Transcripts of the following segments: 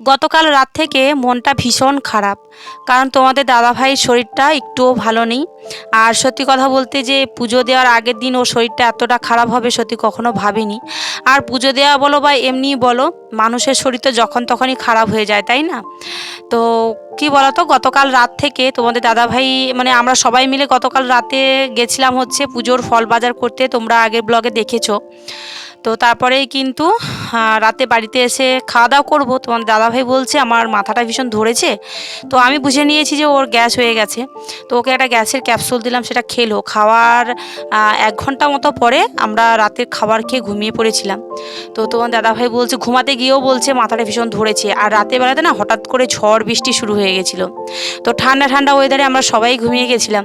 গতকাল রাত থেকে মনটা ভীষণ খারাপ। কারণ তোমাদের দাদাভাইয়ের শরীরটা একটুও ভালো নেই। আর সত্যি কথা বলতে যে পুজো দেওয়ার আগের দিন ওর শরীরটা এতটা খারাপ হবে সত্যি কখনো ভাবিনি। আর পুজো দেওয়া বলো বা এমনি বলো, মানুষের শরীর তো যখন তখনই খারাপ হয়ে যায়, তাই না? তো কি বলতো, গতকাল রাত থেকে তোমাদের দাদাভাই মানে আমরা সবাই মিলে গতকাল রাতে গেছিলাম হচ্ছে পুজোর ফল বাজার করতে, তোমরা আগের ব্লগে দেখেছ। তো তারপরেই কিন্তু রাতে বাড়িতে এসে খাওয়া দাওয়া করব। তোমার দাদাভাই বলছে, আমার মাথাটা ভীষণ ধরেছে। তো আমি বুঝে নিয়েছি যে ওর গ্যাস হয়ে গেছে। তো ওকে একটা গ্যাসের ক্যাপসুল দিলাম, সেটা খেলো। খাওয়ার এক ঘণ্টা মতো পরে আমরা রাতের খাবার খেয়ে ঘুমিয়ে পড়েছিলাম। তো তোমার দাদাভাই বলছে, ঘুমাতে গিয়েও বলছে, মাথাটা ভীষণ ধরেছে। আর রাতের বেলাতে না হঠাৎ করে ঝড় বৃষ্টি শুরু হয়ে গেছিল। তো ঠান্ডা ঠান্ডা ওয়েদারে আমরা সবাই ঘুমিয়ে গেছিলাম।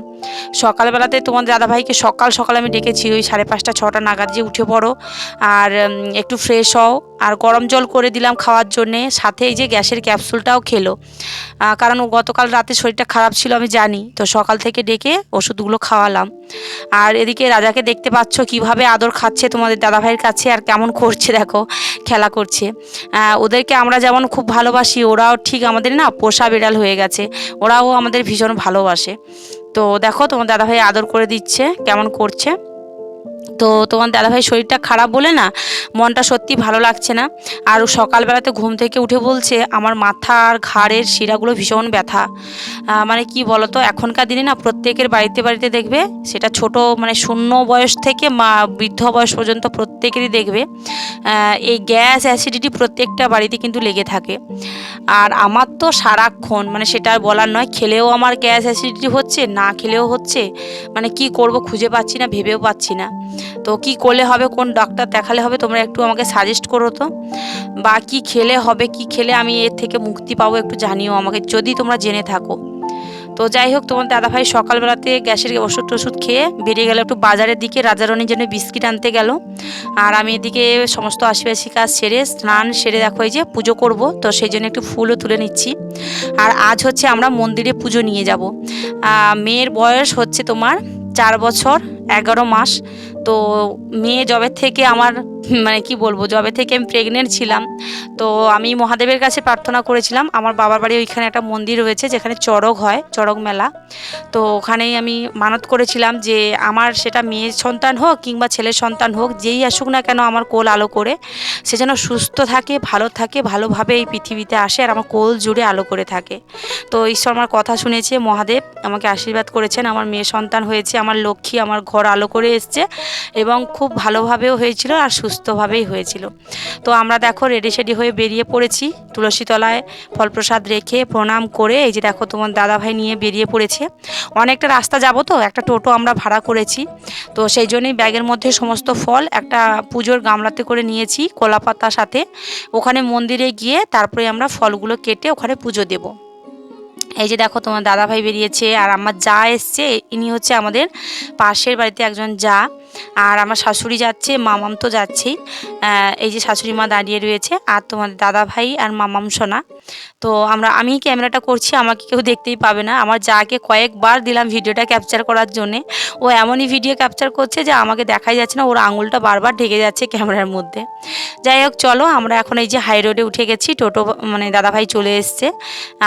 সকালবেলাতে তোমার দাদাভাইকে সকাল সকাল আমি ডেকেছি, ওই সাড়ে পাঁচটা, ছটা নাগাদ যে উঠে পড়ো। আর একটু ফ্রেশ হও। আর গরম জল করে দিলাম খাওয়ার জন্যে। সাথে এই যে গ্যাসের ক্যাপসুলটাও খেলো। কারণ ও গতকাল রাতে শরীরটা খারাপ ছিল আমি জানি। তো সকাল থেকে ডেকে ওষুধগুলো খাওয়ালাম। আর এদিকে রাজাকে দেখতে পাচ্ছ কীভাবে আদর খাচ্ছে তোমাদের দাদাভাইয়ের কাছে আর কেমন করছে দেখো, খেলা করছে। ওদেরকে আমরা যেমন খুব ভালোবাসি, ওরাও ঠিক আমাদের না পোষা বিড়াল হয়ে গেছে। ওরাও আমাদের ভীষণ ভালোবাসে। তো দেখো তোমার দাদাভাই আদর করে দিচ্ছে, কেমন করছে। তো তোমার দাদাভাই শরীরটা খারাপ বলে না, মনটা সত্যি ভালো লাগছে না। আর সকালবেলাতে ঘুম থেকে উঠে বলছে, আমার মাথা আর ঘাড়ের শিরাগুলো ভীষণ ব্যথা। মানে কি বলতো, এখনকার দিনে না প্রত্যেকের বাড়িতে বাড়িতে দেখবে, সেটা ছোট মানে শূন্য বয়স থেকে মা, বৃদ্ধ বয়স পর্যন্ত প্রত্যেকেরই দেখবে। এই গ্যাস অ্যাসিডিটি প্রত্যেকটা বাড়িতে কিন্তু লেগে থাকে। আর আমার তো সারাক্ষণ মানে সেটা আর বলার নয়, খেলেও আমার গ্যাস অ্যাসিডিটি হচ্ছে, না খেলেও হচ্ছে মানে কি করব খুঁজে পাচ্ছি না, ভেবেও পাচ্ছি না। তো কি করলে হবে, কোন ডাক্তার দেখালে হবে, তোমরা একটু আমাকে সাজেস্ট করো তো। বা কি খেলে হবে, কি খেলে আমি এর থেকে মুক্তি পাবো একটু জানিও আমাকে, যদি তোমরা জেনে থাকো। তো যাই হোক, তোমার দাদাভাই সকালবেলাতে গ্যাসের ওষুধ টষুধ খেয়ে বেরিয়ে গেল একটু বাজারের দিকে, রাজারণীর জন্য বিস্কিট আনতে গেল। আর আমি এদিকে সমস্ত আশিপাশি কাজ সেরে, স্নান সেরে দেখো এই যে পুজো করব, তো সেই জন্য একটু ফুলও তুলে নিচ্ছি। আর আজ হচ্ছে আমরা মন্দিরে পুজো নিয়ে যাব। মেয়ের বয়স হচ্ছে তোমার চার বছর, এগারো মাস। তো মেয়ে জবের থেকে আমার মানে কি বলব জবে থেকে আমি প্রেগনেন্ট ছিলাম, তো আমি মহাদেবের কাছে প্রার্থনা করেছিলাম। আমার বাবার বাড়ি ওইখানে একটা মন্দির রয়েছে, যেখানে চড়ক হয়, চড়ক মেলা। তো ওখানেই আমি মানত করেছিলাম যে আমার সেটা মেয়ের সন্তান হোক কিংবা ছেলের সন্তান হোক, যেই আসুক না কেন আমার কোল আলো করে, সে যেন সুস্থ থাকে, ভালো থাকে, ভালোভাবে এই পৃথিবীতে আসে আর আমার কোল জুড়ে আলো করে থাকে। তো ঈশ্বর আমার কথা শুনেছে, মহাদেব আমাকে আশীর্বাদ করেছেন, আমার মেয়ে সন্তান হয়েছে, আমার লক্ষ্মী আমার ঘর আলো করে এসছে এবং খুব ভালোভাবেও হয়েছিল আর সুস্থভাবেই হয়েছিল। তো আমরা দেখো রেডি সেডি হয়ে বেরিয়ে পড়েছি। তুলসী তলায় ফলপ্রসাদ রেখে প্রণাম করে এই যে দেখো তোমার দাদাভাই নিয়ে বেরিয়ে পড়েছে। অনেকটা রাস্তা যাব তো, একটা টোটো আমরা ভাড়া করেছি। তো সেই জন্যই ব্যাগের মধ্যে সমস্ত ফল একটা পুজোর গামলাতে করে নিয়েছি কলা পাতার সাথে। ওখানে মন্দিরে গিয়ে তারপরে আমরা ফলগুলো কেটে ওখানে পুজো দেবো। এই যে দেখো তোমার দাদাভাই বেরিয়েছে আর আমার যা এসছে, ইনি হচ্ছে আমাদের পাশের বাড়িতে একজন যা। আর আমার শাশুড়ি যাচ্ছে, মামাম তো যাচ্ছেই। এই যে শাশুড়ি মা দাঁড়িয়ে রয়েছে আর তোমার দাদা ভাই আর মামাম সোনা। তো আমরা, আমি ক্যামেরাটা করছি, আমাকে কেউ দেখতেই পাবে না। আমার যাকে কয়েকবার দিলাম ভিডিওটা ক্যাপচার করার জন্যে, ও এমনই ভিডিও ক্যাপচার করছে যে আমাকে দেখাই যাচ্ছে না, ওর আঙুলটা বারবার ঢেকে যাচ্ছে ক্যামেরার মধ্যে। যাই হোক, চলো, আমরা এখন এই যে হাই রোডে উঠে গেছি, টোটো মানে দাদাভাই চলে এসছে।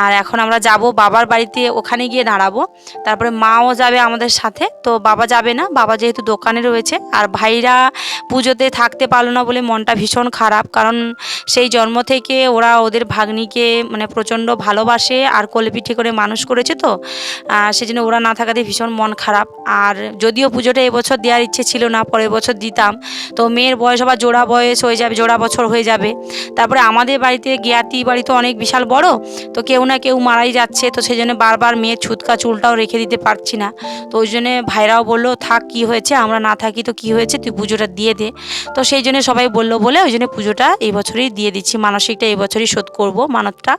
আর এখন আমরা যাব বাবার বাড়িতে, ওখানে গিয়ে দাঁড়াবো। তারপরে মাও যাবে আমাদের সাথে। তো বাবা যাবে না, বাবা যেহেতু দোকানে রয়েছে আর ভাইরা পুজোতে থাকতে পারল না বলে মনটা ভীষণ খারাপ। কারণ সেই জন্ম থেকে ওরা ওদের ভাগ্নিকে মানে প্রচণ্ড ভালোবাসে আর কোলেপিঠে করে মানুষ করেছে তো। সেজন্য ওরা না থাকাতে ভীষণ মন খারাপ। আর যদিও পুজোটা এবছর দেওয়ার ইচ্ছে ছিল না, পরের বছর দিতাম। তো মেয়ের বয়স আবার জোড়া বয়স হয়ে যাবে, জোড়া বছর হয়ে যাবে। তারপরে আমাদের বাড়িতে জ্ঞাতি বাড়ি তো অনেক বিশাল বড়, তো কেউ না কেউ মারাই যাচ্ছে। তো সেই জন্য বারবার মেয়ের ছুতকা চুলটাও রেখে দিতে পারছি না। তো ওই জন্যে ভাইরাও বলল, থাক, কি হয়েছে? আমরা না থাকি তো কি হয়েছে? তুই পুজোটা দিয়ে দে। তো সেই জন্য সবাই বলল বলে ওই জন্য পুজোটা এই বছরই দিয়ে দিচ্ছি। মানসিকটা এই বছরই শোধ করব মানতটা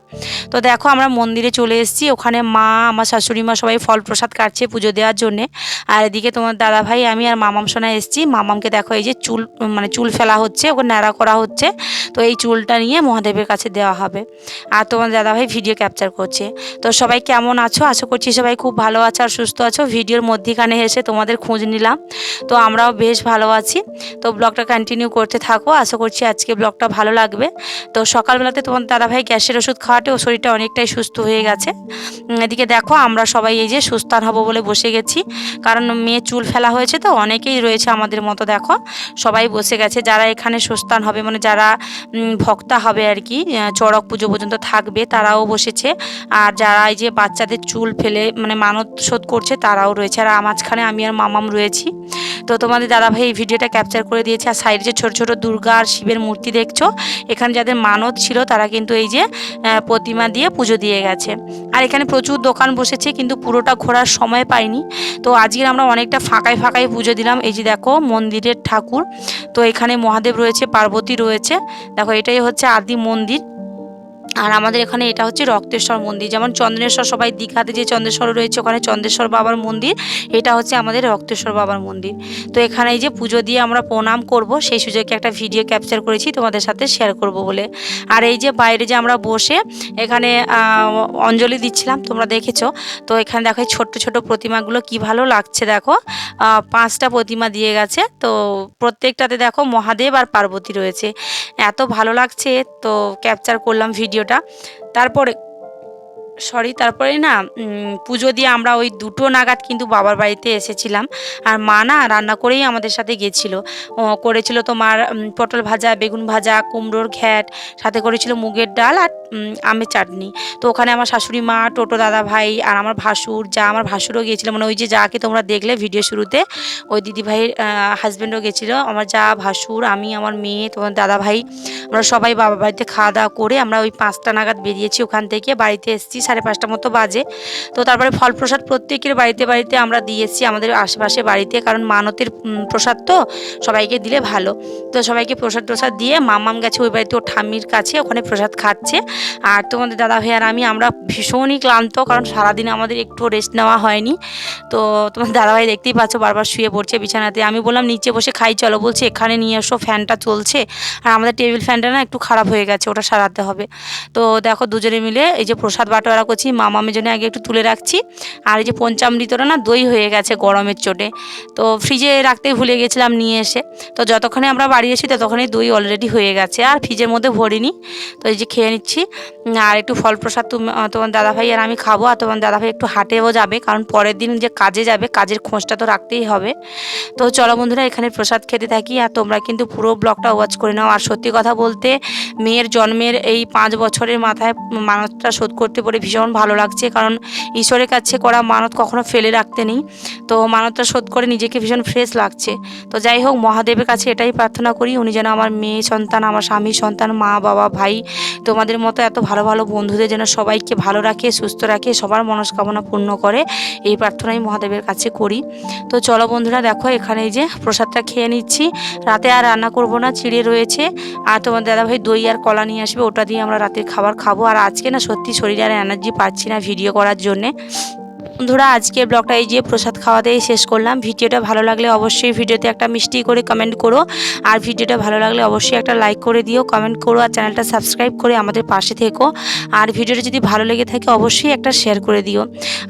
তো দেখো আমরা মন্দিরে চলে এসেছি। ওখানে মা, আমার শাশুড়ি মা সবাই ফল প্রসাদ কাটছে পুজো দেওয়ার জন্যে। আর এদিকে তোমার দাদা ভাই, আমি আর মামাম সোনা এসেছি। মামামকে দেখো এই যে চুল মানে চুল ফেলা হচ্ছে, ওকে ন্যাড়া করা হচ্ছে। তো এই চুলটা নিয়ে মহাদেবের কাছে দেওয়া হবে। আর তোমার দাদাভাই ভিডিও ক্যাপচার করছে। তো সবাই কেমন আছো? আশা করছি সবাই খুব ভালো আছো আর সুস্থ আছো। ভিডিওর মধ্যিখানে এসে তোমাদের খোঁজ নিলাম। তো আমরা আমরাও বেশ ভালো আছি। তো ব্লগটা কন্টিনিউ করতে থাকো। আশা করছি আজকে ব্লগটা ভালো লাগবে। তো সকালবেলাতে তোমার দাদাভাই গ্যাসের ওষুধ খাওয়াতে ও শরীরটা অনেকটাই সুস্থ হয়ে গেছে। এদিকে দেখো, আমরা সবাই এই যে সুস্থান হব বলে বসে গেছি। কারণ মেয়ে চুল ফেলা হয়েছে তো, অনেকেই রয়েছে আমাদের মতো, দেখো। সবাই বসে গেছে। যারা এখানে সুস্থান হবে মানে যারা ভক্তা হবে আর কি চড়ক পুজো পর্যন্ত থাকবে, তারাও বসেছে। আর যারা এই যে বাচ্চাদের চুল ফেলে মানে মানত শোধ করছে, তারাও রয়েছে। আর মাঝখানে আমি আর মামাম রয়েছি। তো তো তোমাদের দাদাভাই এই ভিডিওটা ক্যাপচার করে দিয়েছে। আর সাইডে যে ছোটো ছোটো দুর্গা আর শিবের মূর্তি দেখছ, এখানে যাদের মানত ছিল, তারা কিন্তু এই যে প্রতিমা দিয়ে পুজো দিয়ে গেছে। আর এখানে প্রচুর দোকান বসেছে, কিন্তু পুরোটা ঘোরার সময় পাইনি। তো আজকে আমরা অনেকটা ফাঁকায় ফাঁকায় পুজো দিলাম। এই যে দেখো, মন্দিরের ঠাকুর। তো এখানে মহাদেব রয়েছে, পার্বতী রয়েছে। দেখো, এটাই হচ্ছে আদি মন্দির। আর আমাদের এখানে এটা হচ্ছে রক্তেশ্বর মন্দির। যেমন চন্দ্রেশ্বর, সবাই দীঘাতে যে চন্দ্রেশ্বর রয়েছে, ওখানে চন্দ্রেশ্বর বাবার মন্দির। এটা হচ্ছে আমাদের রক্তেশ্বর বাবার মন্দির। তো এখানে যে পুজো দিয়ে আমরা প্রণাম করব, সেই সুযোগে একটা ভিডিও ক্যাপচার করেছি, তোমাদের সাথে শেয়ার করব বলে। আর এই যে বাইরে যে আমরা বসে এখানে অঞ্জলি দিচ্ছিলাম, তোমরা দেখেছ। তো এখানে দেখো এই ছোট্ট ছোট প্রতিমাগুলো কি ভালো লাগছে, দেখো। পাঁচটা প্রতিমা দিয়ে গেছে। তো প্রত্যেকটাতে দেখো মহাদেব আর পার্বতী রয়েছে। এত ভালো লাগছে, তো ক্যাপচার করলাম ভিডিওটা। তারপরে সরি তারপরে না পুজো দিয়ে আমরা ওই দুটো নাগাদ কিন্তু বাবার বাড়িতে এসেছিলাম। আর মা না রান্না করেই আমাদের সাথে গেছিল। করেছিল তোমার পটল ভাজা, বেগুন ভাজা, কুমড়োর ঘ্যাট, সাথে করেছিল মুগের ডাল আর আমের চাটনি। তো ওখানে আমার শাশুড়ি মা, টোটো দাদা ভাই আর আমার ভাসুর, যা আমার ভাসুরও গিয়েছিল। মানে ওই যে যাকে তোমরা দেখলে ভিডিও শুরুতে, ওই দিদি ভাইয়ের হাজব্যান্ডও গেছিল। আমার যা ভাসুর, আমি, আমার মেয়ে, তোমার দাদা ভাই, আমরা সবাই বাবা বাড়িতে খাওয়া দাওয়া করে আমরা ওই পাঁচটা নাগাদ বেরিয়েছি ওখান থেকে। বাড়িতে এসেছি সাড়ে পাঁচটা মতো বাজে। তো তারপরে ফল প্রসাদ প্রত্যেকের বাড়িতে বাড়িতে আমরা দিয়ে এসেছি আমাদের আশেপাশে বাড়িতে। কারণ মানতের প্রসাদ তো সবাইকে দিলে ভালো। তো সবাইকে প্রসাদ প্রসাদ দিয়ে মামাম গেছে ওই বাড়িতে ও ঠাম্মির কাছে ওখানে প্রসাদ খাচ্ছে। আর তোমাদের দাদা ভাই আর আমি, আমরা ভীষণই ক্লান্ত, কারণ সারাদিন আমাদের একটু রেস্ট নেওয়া হয়নি। তো তোমার দাদাভাই দেখতেই পাচ্ছ, বারবার শুয়ে পড়ছে বিছানাতে। আমি বললাম, নিচে বসে খাই, চলো। বলছে, এখানে নিয়ে এসো, ফ্যানটা চলছে। আর আমাদের টেবিল ফ্যানটা না একটু খারাপ হয়ে গেছে, ওটা সারাতে হবে। তো দেখো, দুজনে মিলে এই যে প্রসাদ বাটোয়ারা করছি মামামের জন্য আগে একটু তুলে রাখছি। আর এই যে পঞ্চামৃতটা না দই হয়ে গেছে গরমের চোটে। তো ফ্রিজে রাখতেই ভুলে গেছিলাম নিয়ে এসে। তো যতক্ষণে আমরা বাড়ি এসি ততক্ষণে দই অলরেডি হয়ে গেছে, আর ফ্রিজের মধ্যে ভরিনি। তো এই যে খেয়ে নিচ্ছি। আর একটু ফল প্রসাদ তুমি তোমার দাদাভাই আর আমি খাব, আর তোমার দাদাভাই একটু হাটেও যাবে, কারণ পরের দিন যে কাজে যাবে, কাজের খোঁজটা তো রাখতেই হবে। তো চলো বন্ধুরা, এখানে প্রসাদ খেতে থাকি, আর তোমরা কিন্তু পুরো ব্লগটা ওয়াচ করে নাও। আর সত্যি কথা বলতে, মেয়ের জন্মের এই পাঁচ বছরের মাথায় মানতটা শোধ করতে পেরে ভীষণ ভালো লাগছে, কারণ ঈশ্বরের কাছে করা মানত কখনো ফেলে রাখতে নেই। তো মানতটা শোধ করে নিজেকে ভীষণ ফ্রেশ লাগছে। তো যাই হোক, মহাদেবের কাছে এটাই প্রার্থনা করি, উনি যেন আমার মেয়ে সন্তান, আমার স্বামী সন্তান, মা, বাবা, ভাই তোমাদের মতো এত ভালো ভালো বন্ধুদের যেন সবাইকে ভালো রাখে, সুস্থ রাখে, সবার মনস্কামনা পূর্ণ করে, এই প্রার্থনা আমি মহাদেবের কাছে করি। তো চলো বন্ধুরা দেখো এখানে যে প্রসাদটা খেয়ে নিচ্ছি। রাতে আর রান্না করব না, চিড়ে রয়েছে। আর তোমার দাদাভাই দই আর কলা নিয়ে আসবে, ওটা দিয়ে আমরা রাতের খাবার খাব। আর আজকে না সত্যি শরীরে আর এনার্জি পাচ্ছি না ভিডিও করার জন্যে। বন্ধুরা, আজকের ব্লগটা এই যে প্রসাদ খাওয়াতেই শেষ করলাম। ভিডিওটা ভালো লাগলে অবশ্যই ভিডিওতে একটা মিষ্টি করে কমেন্ট করো। আর ভিডিওটা ভালো লাগলে অবশ্যই একটা লাইক করে দিও কমেন্ট করো আর চ্যানেলটা সাবস্ক্রাইব করে আমাদের পাশে থেকো। আর ভিডিওটা যদি ভালো লেগে থাকে অবশ্যই একটা শেয়ার করে দিও।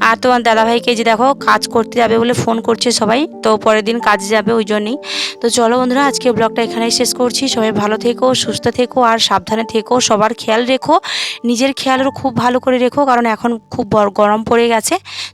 আর তোমার দাদাভাইকে যে দেখো কাজ করতে যাবে বলে ফোন করছে সবাই, তো পরের দিন কাজে যাবে ওই জন্যই। তো চলো বন্ধুরা আজকে ব্লগটা এখানেই শেষ করছি। সবাই ভালো থেকো, সুস্থ থেকো আর সাবধানে থেকো। সবার খেয়াল রেখো, নিজের খেয়ালও খুব ভালো করে রেখো, কারণ এখন খুব গরম পড়ে গেছে।